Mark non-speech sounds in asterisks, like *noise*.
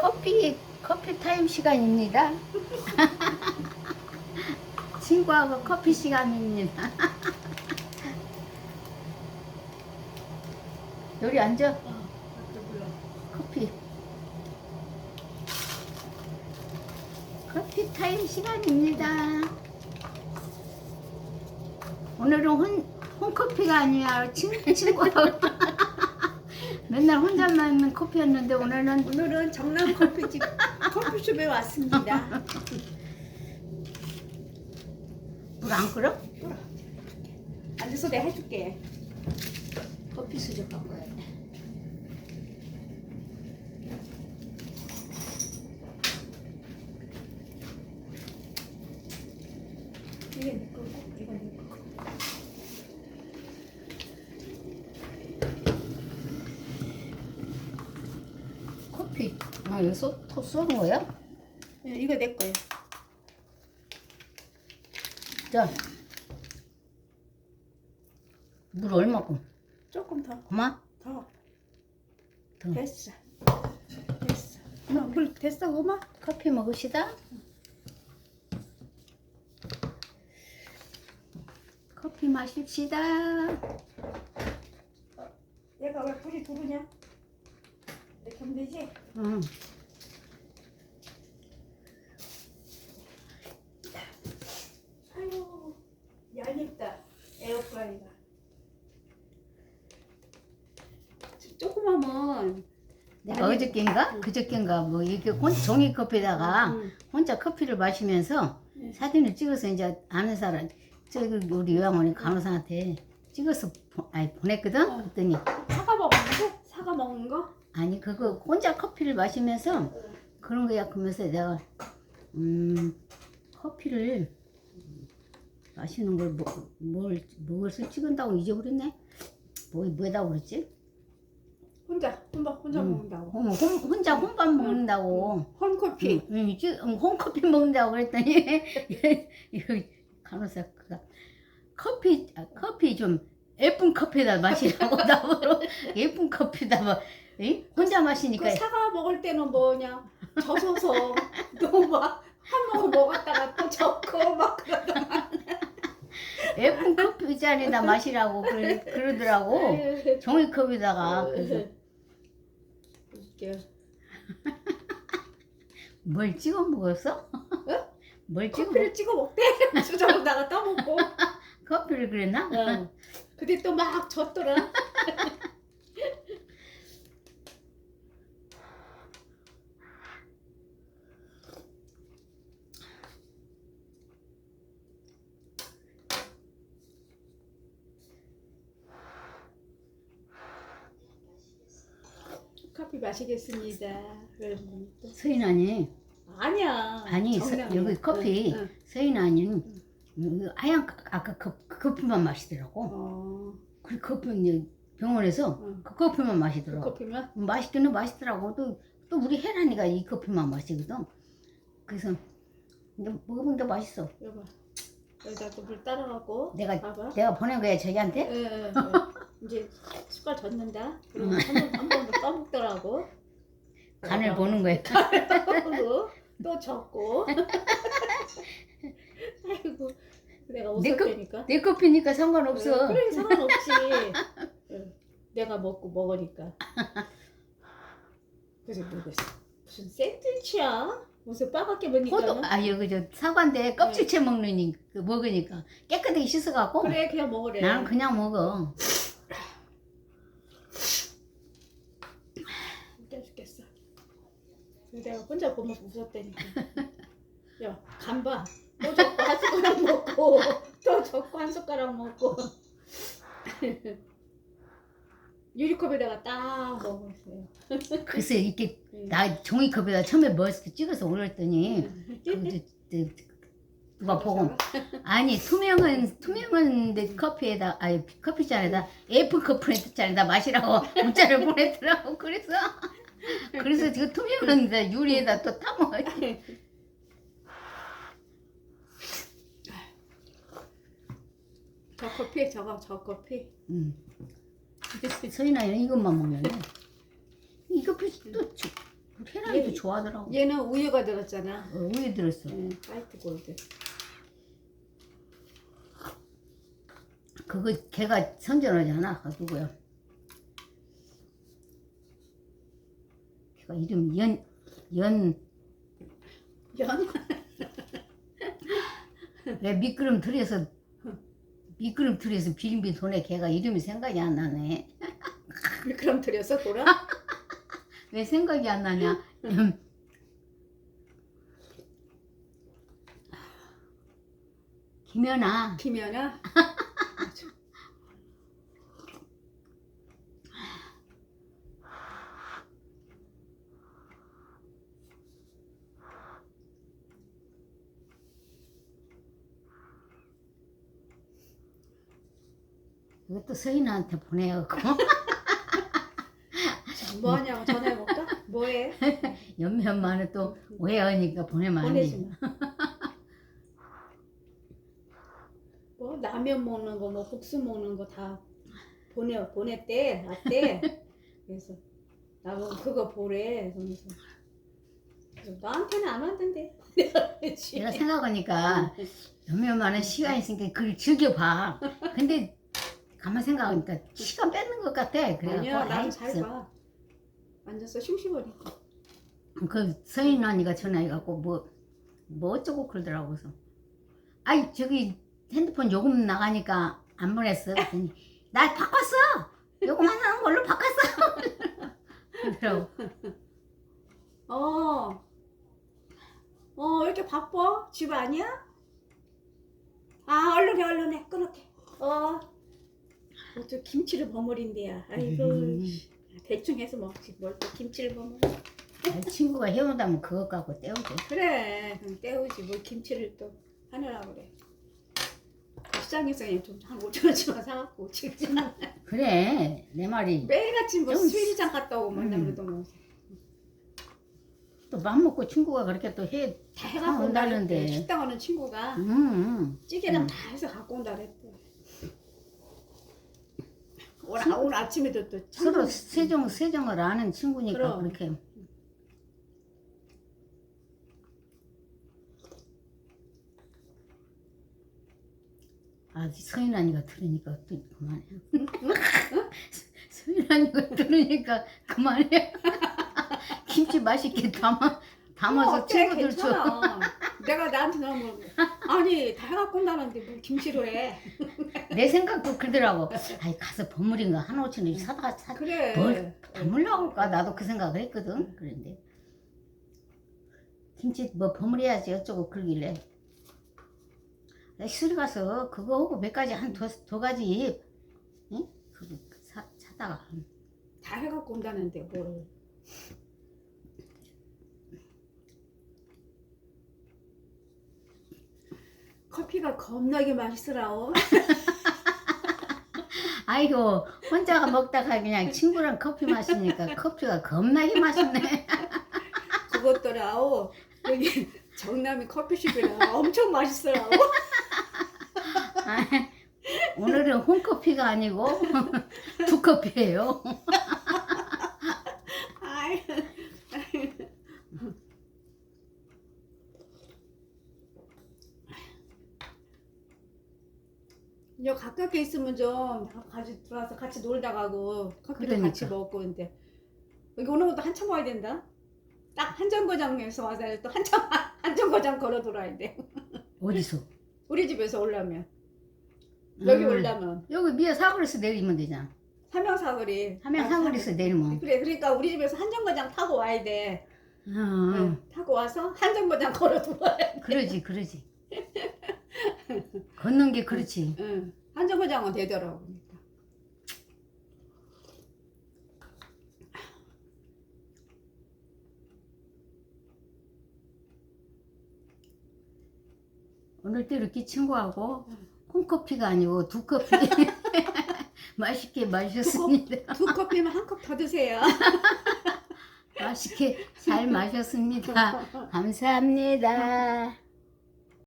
커피 커피 타임 시간입니다. *laughs* 친구하고 커피 시간입니다. *laughs* 여기 앉아. 커피. 커피 타임 시간입니다. 오늘은 혼, 홈커피가 아니라 친, 친구하고 맨날 혼자만 있는 커피였는데 오늘은 오늘은 정남 커피집 *laughs* 커피숍에 왔습니다. 물 안 끓어? 앉아서 내가 해줄게. 커피 수저 갖고 와야 돼. 이게 내 거고, 이거 내 거고. 커피. 아, 여기 쏘, 토 쏘는 거야? 예, 이거 내 거예요. 자. 물 얼마큼? 조금 더, 그만? 더. 더. 됐어. 됐어. 어, 물 됐어, 고마. 커피 먹으시다? 커피 마십시다. 얘가 왜 불이 두르냐? 되지? 응. 아유, 얄밉다. 에어프라이가. 조그마면 내가 어저께인가? 그저께인가 뭐 이렇게 혼, 종이 커피에다가 응. 혼자 커피를 마시면서 네. 사진을 찍어서 이제 아는 사람 저기 우리 요양원에 간호사한테 찍어서 보, 아니, 보냈거든. 어. 그랬더니 사과 먹는 거? 사과 먹는 거? 아니 그거 혼자 커피를 마시면서 그런 거야 그러면서 내가 음 커피를 마시는 걸 뭐, 뭘 무엇을 찍은다고 잊어버렸네. 뭐 뭐에다 그랬지? 혼자, 혼자, 혼자 응. 먹는다고. 혼, 혼, 혼자 혼밥 먹는다고. 홈커피. 응, 응, 응, 홈커피 먹는다고 그랬더니 *laughs* 이거 간호사가 커피 아, 커피 좀 예쁜 커피다 마시라고 나보러. 예쁜 커피다 뭐. 응? 혼자 마시니까 그 사과 먹을 때는 뭐냐 젖어서 *laughs* 너막한 모금 먹었다가 또 젖고 막 그러더만 예쁜 커피 잔에다 마시라고 그러, 그러더라고. 에휴, 종이컵에다가 그래서. 웃겨. 뭘 찍어 먹었어? 뭘 찍어 먹 커피를 찍어 먹대. *laughs* 수저로다가 떠먹고. 커피를 그랬나? 응. 근데 또 막 젖더라. *laughs* 커피 마시겠습니다. 또. 서인아니? 아니야. 아니 서, 정량이야. 여기 커피. 응, 응. 서인아니 음, 하얀 카- 아까 그, 그 커피만 마시더라고 어, 그 커피 이제 병원에서 응. 그 커피만 그 마시더라고 커피만 맛있기는 맛있더라고 또, 또 우리 혜란이가 이 커피만 마시거든 그래서 근데 먹으면 맛있어 여봐. 여기다 또물 따라가고. 내가 봐봐. 내가 보낸 거야 저기한테 예, 예, 예. 이제 숟갈 젓는다. 그러면 한번한번 더 떠먹더라고. 간을 보는 거야 떠먹고 또 젓고. *laughs* 아이고 내가 내 거- 웃었다니까. 내 커피니까 상관없어 그래 상관없지. *laughs* 예, 내가 먹고 먹으니까. 그래서 모르겠어. 무슨 샌드위치야? 무슨 빠갑게 먹니까. 호두 아 여기 저 사과인데 껍질째 먹느니 그 먹으니까 깨끗하게 씻어갖고 그래 그냥 먹으래. 나는 그냥 먹어 웃겨 죽겠어. 내가 혼자 보면 웃었다니까. 야, 간 봐. 또 젓고 한 숟가락 먹고, 또 젓고 한 숟가락 먹고. 유리컵에다가 딱 먹었어요. 그래서 이렇게 응. 나 종이컵에다 처음에 때 찍어서 올렸더니 그, 저, 저, 누가 보고 아니 투명은 투명한 데 커피에다 아니 커피 잔에다 예쁜 커피 잔에다 마시라고 *laughs* 문자를 보냈더라고 그래서 그래서 그 투명한 데 유리에다 또 타먹었지 저 커피, 저거 저 커피. 응. 서인아 이것만 먹는데 이 커피 또 주- 얘- 좋아하더라고. 얘는 우유가 들었잖아. 어, 우유 들었어. 응, 화이트 골드. 그거 걔가 선전하잖아. 그 누구야? 걔가 이름 연, 연, 연? 왜 미끄럼 틀에서 미끄럼 틀에서 비빔비 돈에 걔가 이름이 생각이 안 나네. *laughs* 그럼 들였어 돌아? *laughs* 왜 생각이 안 나냐? 김연아. 김연아? *laughs* 이것도 서인한테 보내갖고 뭐 하냐고 전화해볼까? 뭐해? *laughs* 연면만은 또 오해하니까 보내면 안 보내지 돼. 마. 뭐 라면 먹는 거, 뭐 국수 먹는 거 다 보내 보냈대, 왔대. 그래서 나보고 그거 보래. 그러면서 그래서 나한테는 안 왔던데. 내가 그랬지. 내가 생각하니까 *laughs* 연면만은 시간 있으니까 그걸 즐겨봐. 근데 가만 생각하니까 시간 뺏는 것 같아. 그래갖고 아니야, 나도 아이, 잘 저- 봐. 앉아서 심심하니까. 그 서인 언니가 전화해갖고 뭐, 뭐 어쩌고 그러더라고 그래서 아이 저기 핸드폰 요금 나가니까 안 보냈어 그랬더니 *laughs* 나 바꿨어 요금 하는 걸로 바꿨어 *laughs* 그러더라고 어. 어, 왜 이렇게 바빠? 집 아니야? 아, 얼른 해, 얼른 해. 끊을게. 어. 저 김치를 버무린대야. 아이고. 음. 대충 해서 먹지. 뭘 또 김치를 버무려. 아, 친구가 해온다면 그것 갖고 때우지 그래. 그럼 때우지. 뭘 김치를 또 하느라 그래. 시장에서 그냥 좀한 5천 원씩만 *laughs* 사갖고 지금 그래 내 말이 매일같이 뭐 좀 수일장 갔다 오고 맨날 음. 그러더만 또 맘 먹고 친구가 그렇게 또 해 다 해갖고 온다는데. 온다는데 식당 오는 친구가 음, 찌개랑 음. 다 해서 갖고 온다 그랬대. 오늘, 아- 오늘 아침에도 또 서로 세정 세정을 아는 친구니까 그럼. 그렇게 아 서인 언니가 들으니까 또 그만해 *laughs* 서인 언니가 들으니까 그만해 *laughs* 김치 맛있게 담아 담아서 어때? 친구들 줘 괜찮아. 내가 나한테 나면 아니 다 해갖고 온다는데 뭘 김치로 해. *laughs* 내 생각도 그러더라고 아이 가서 버무린 거한 오천 원씩 사다가 사 그래. 뭘 담으려고 할까 나도 그 생각을 했거든 그런데 김치 뭐 버무려야지 어쩌고 그러길래 나 시술 가서 그거 하고 몇 가지 한두 가지 응? 그거 사, 사다가 다 해갖고 온다는데 뭘. 커피가 겁나게 맛있으라오. *laughs* 아이고 혼자가 먹다가 그냥 친구랑 커피 마시니까 커피가 겁나게 맛있네 *laughs* 그것더라오. 여기 정남이 커피숍이라 엄청 맛있어라오. *laughs* 아, 오늘은 홈커피가 아니고 두커피예요 아이. 여 가깝게 있으면 좀 같이 들어와서 같이 놀다 가고 커피도 그러니까. 같이 먹고 근데 여기 오는 것도 한참 와야 된다. 딱 한 정거장에서 와서 또 한참 *laughs* 한 정거장 걸어 돌아야 돼. *laughs* 어디서? 우리 집에서 올라면 여기 음, 올라면 여기 미어 사거리에서 내리면 되잖아 삼양사거리. 하면 아, 사거리에서 내리면 그래 그러니까 우리 집에서 한 정거장 타고 와야 돼. 어, 네, 타고 와서 한 정거장 걸어 돌아야 돼. 그러지 그러지 걷는 게 그렇지 응. 한정거장은 되더라고. 그러니까. 오늘도 이렇게 친구하고 콩커피가 아니고 두 커피 *laughs* 맛있게 마셨습니다 두 컵이면 한 컵 더 드세요. *laughs* 맛있게 잘 마셨습니다 *laughs* 감사합니다